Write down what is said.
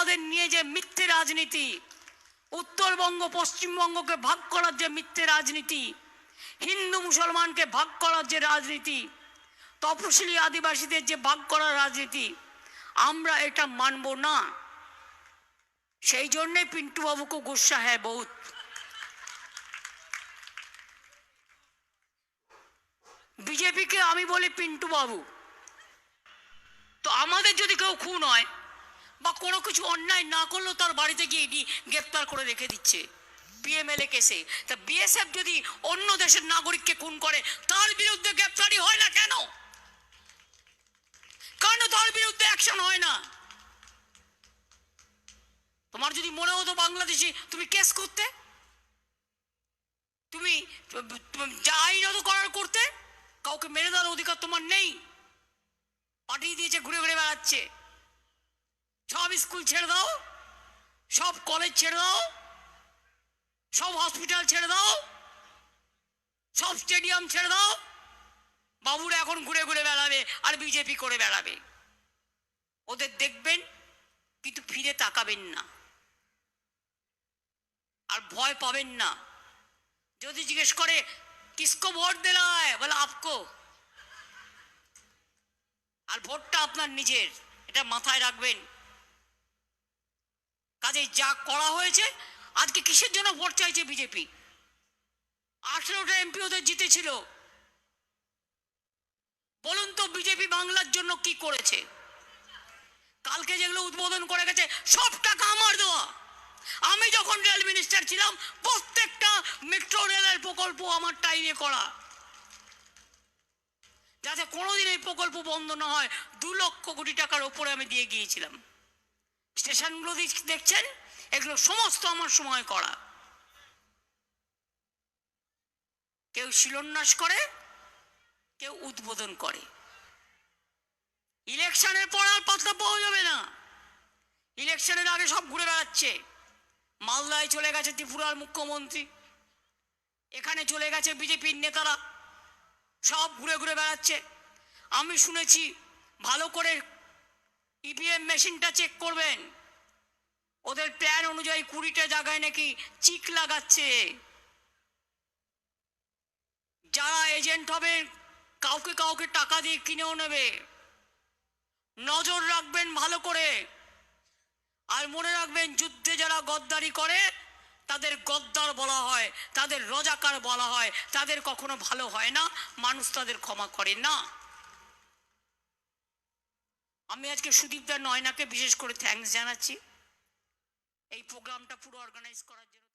পড়ুয়াদের নিয়ে যে মিথ্যে রাজনীতি, উত্তরবঙ্গ, পশ্চিমবঙ্গকে ভাগ করার যে মিথ্যে রাজনীতি, হিন্দু মুসলমানকে ভাগ করার যে রাজনীতি, তপশিলি আদিবাসীদের যে ভাগ করার রাজনীতি, আমরা এটা মানব না। সেই জন্যে পিন্টু বাবুকে গুসা হ্যাঁ বহুত। বিজেপিকে আমি বলি পিন্টু বাবু তো আমাদের যদি কেউ খুন হয় বা কোনো কিছু অন্যায় না করলেও তার বাড়িতে গিয়ে ইডি গ্রেপ্তার করে রেখে দিচ্ছে। পিএমএলএ কেসে। তা বিএসএফ যদি অন্য দেশের নাগরিককে খুন করে, তার বিরুদ্ধে গ্রেপ্তারি হয় না কেন? কেন তার বিরুদ্ধে অ্যাকশন হয় না? তোমার যদি মনে হতো বাংলাদেশি তুমি কেস করতে? তুমি যা আইনত করার করতে, কাউকে মেরে দেওয়ার অধিকার তোমার নেই। পাঠিয়ে দিয়েছে, ঘুরে ঘুরে বেড়াচ্ছে। সব স্কুল ছেড়ে দাও, সব কলেজ ছেড়ে দাও, সব হসপিটাল ছেড়ে দাও, সব স্টেডিয়াম ছেড়ে দাও। বাবুরা এখন ঘুরে ঘুরে বেড়াবে আর বিজেপি করে বেড়াবে। ওদের দেখবেন, কিন্তু ফিরে তাকাবেন না। আর ভয় পাবেন না। যদি জিজ্ঞেস করে, কিসকো ভোট দিলা है বলে, আপকো। আর ভোটটা আপনার নিজের, এটা মাথায় রাখবেন। কাজে যা করা হয়েছে, আজকে কিসের জন্য ভোট চাইছে বিজেপি? আঠেরোটা এমপি ওদের জিতেছিল। বলুন তো বিজেপি বাংলার জন্য কি করেছে? কালকে যেগুলো উদ্বোধন করে গেছে, সব টাকা আমার দেওয়া। আমি যখন রেল মিনিস্টার ছিলাম, প্রত্যেকটা মেট্রো রেলের প্রকল্প আমার টাইমে করা। যাতে কোনোদিন এই প্রকল্প বন্ধ না হয়, দু লক্ষ কোটি টাকার ওপরে আমি দিয়ে গিয়েছিলাম। স্টেশনগুলো দেখ- দেখছেন? এগুলো সমস্ত আমার সময় করা। কেউ শিলান্যাস করে, কেউ উদ্বোধন করে। ইলেকশনের পর আর পাত্তা পাওয়া যাবে না। ইলেকশনের আগে সব ঘুরে বেড়াচ্ছে। মালদায় চলে গেছে ত্রিপুরার মুখ্যমন্ত্রী। এখানে চলে গেছে বিজেপির নেতারা। সব ঘুরে ঘুরে বেড়াচ্ছে। আমি শুনেছি, ভালো করে ইভিএম মেশিনটা চেক করবেন। ওদের প্ল্যান অনুযায়ী কুড়িটা জায়গায় নাকি চিক লাগাচ্ছে। যারা এজেন্ট হবে, কাউকে কাউকে টাকা দিয়ে কিনেও নেবে। নজর রাখবেন ভালো করে। আর মনে রাখবেন, যুদ্ধে যারা গদ্দারি করে, তাদের গদ্দার বলা হয়, তাদের রজাকার বলা হয়, তাদের কখনো ভালো হয় না, মানুষ তাদের ক্ষমা করে না। আমি আজকে সুদীপদার নয়নাকে বিশেষ করে থ্যাংকস জানাচ্ছি। এই প্রোগ্রামটা পুরো অর্গানাইজ করার জন্য